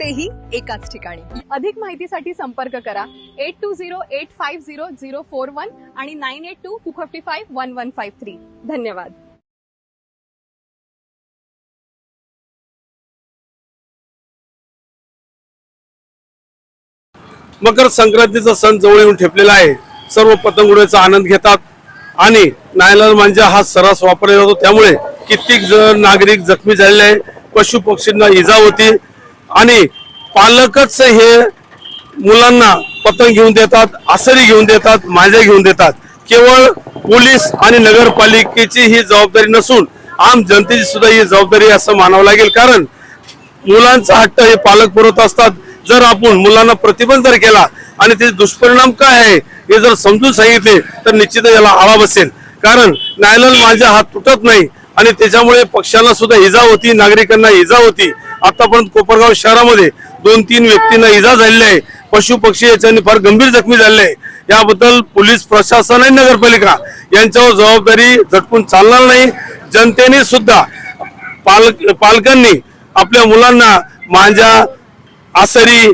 तेही एकाच ठिकाणी. अधिक माहितीसाठी संपर्क करा. Eight two zero eight five zero zero four one आणि nine eight two two fifty five one one five three. धन्यवाद. मकर संक्रांतीचा सण जवळ येऊन ठेपलेला आहे. सर्व पतंग उडवायचा आनंद घेतात आणि नायलर मांजा हा सर्रास वापरला जातो. त्यामुळे कित्येक जण नागरिक जखमी झालेले आहे पशु पक्षींना इजा होती. आणि पालकच हे मुलांना पतंग घेऊन देतात आसरी घेऊन देतात मांजे घेऊन देतात. केवळ पोलीस आणि नगरपालिकेची ही जबाबदारी नसून आम जनतेची सुद्धा ही जबाबदारी असं मानावं लागेल. कारण मुलांचा हट्ट हे पालक पुरवत असतात. जर आपण मुलांना प्रतिबंध जर केला आणि त्याचे दुष्परिणाम काय आहे हे जर समजून सांगितले तर निश्चितच याला आळा बसेल. कारण नायलन माझ्या हात तुटत नाही आणि त्याच्यामुळे पक्षांना सुद्धा इजा होती नागरिकांना इजा होती. आतापर्यंत कोपरगाव शहरामध्ये दोन तीन व्यक्तींना इजा झालेली आहे. पशु पक्षी याच्याने फार गंभीर जखमी झाले आहे. याबद्दल पोलीस प्रशासन आणि नगरपालिका यांच्यावर जबाबदारी झटकून चालणार नाही. जनतेने सुद्धा पालक पालकांनी आपल्या मुलांना मांजा आसरी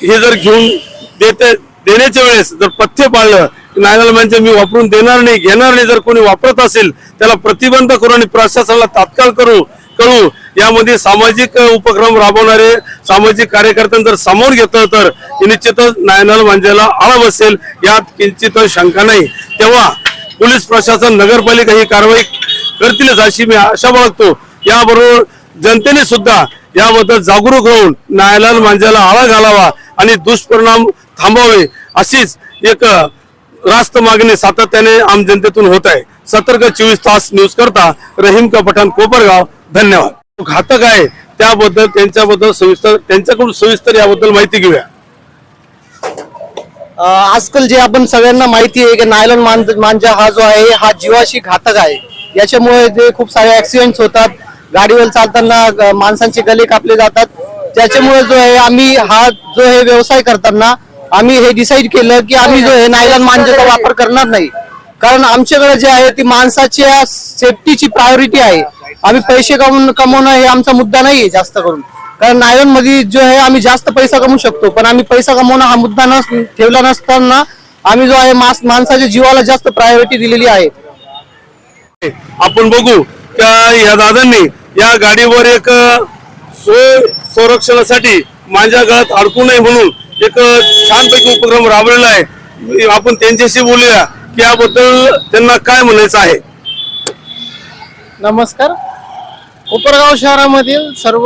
हे जर घेऊन देते देण्याच्या वेळेस जर पथ्य पाळलं नायनाला म्हणजे मी वापरून देणार नाही घेणार नाही जर कोणी वापरत असेल त्याला प्रतिबंध करू आणि प्रशासनाला तात्काळ करू कळू यामध्ये सामाजिक उपक्रम राबवणारे सामाजिक कार्यकर्त्यांनी जर समोर घेतलं तर निश्चितच नायनाल मांजाला आळा बसेल. यात किंचित शंका नाही. तेव्हा पोलीस प्रशासन नगरपालिका ही कारवाई करतीलच अशी मी आशा बाळगतो. याबरोबर जनतेने सुद्धा याबद्दल जागरूक होऊन न्यायालय मांजाला आळा घालावा आणि दुष्परिणाम थांबावे अशीच एक रास्त मागणी सातत्याने आम जनतेतून होत आहे. सतर्क चोवीस तास न्यूज करता रहीम का पठाण कोपरगाव. धन्यवाद. घातक आहे त्याबद्दल त्यांच्याबद्दल सविस्तर त्यांच्याकडून सविस्तर याबद्दल माहिती घेऊया. आजकाल जे आपण सगळ्यांना माहिती आहे की नायलॉन मांजा हा जो आहे हा जीवाशी घातक आहे. याच्यामुळे जे खूप सारे ऍक्सिडेंट होतात. गाडीवर चालताना माणसांचे गले कापले जातात. त्याच्यामुळे जो आहे आम्ही हा जो आहे व्यवसाय करताना आम्ही हे डिसाईड केलं की आम्ही जो आहे नायलॉन मांजाचा वापर करणार नाही. कारण आमच्याकडे जे आहे ती माणसाच्या सेफ्टीची प्रायोरिटी आहे. आम्ही पैसे कमवून कमवणं हे आमचा मुद्दा नाही आहे जास्त करून. कारण नायलॉनमध्ये जो आहे आम्ही जास्त पैसा कमवू शकतो. पण आम्ही पैसा कमवणं हा मुद्दा नस ठेवला नसताना आम्ही जो आहे मास माणसाच्या जीवाला जास्त प्रायोरिटी दिलेली आहे. आपण बघू का या दादांनी या गाडीवर एक सोय संरक्षणासाठी माझ्या गळ्यात अडकू नये म्हणून एक छानपैकी उपक्रम राबवलेला आहे. आपण त्यांच्याशी बोलूया की याबद्दल त्यांना काय म्हणायचं आहे? नमस्कार. कोपरगाव शहरामधील सर्व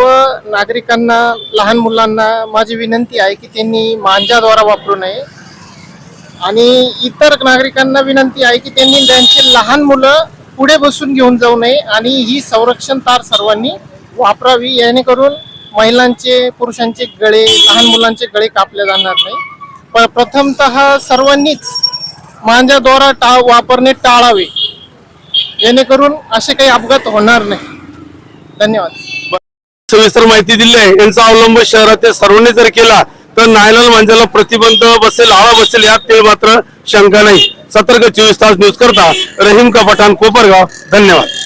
नागरिकांना लहान मुलांना माझी विनंती आहे की त्यांनी मांजाद्वारा वापरू नये. आणि इतर नागरिकांना विनंती आहे की त्यांनी त्यांची लहान मुलं पुढे बसून घेऊन जाऊ नये आणि ही संरक्षण तार सर्वांनी वापरावी जेणेकरून महिलांचे पुरुषांचे गळे लहान मुलांचे गळे कापले जाणार नाही. पण प्रथमतः सर्वांनीच मांजाद्वारा टा वापरणे टाळावे. जेणेकरून असे काही अपघात होणार नाही. धन्यवाद. सविस्तर माहिती दिली आहे. यांचा अवलंब शहरातील सर्वांनी जर केला तर नायलल मांजाला प्रतिबंध बसेल आळा बसेल यात ते मात्र शंका नाही. सतर्क चोवीस तास न्यूज करता रहीम का पठाण कोपरगाव. धन्यवाद.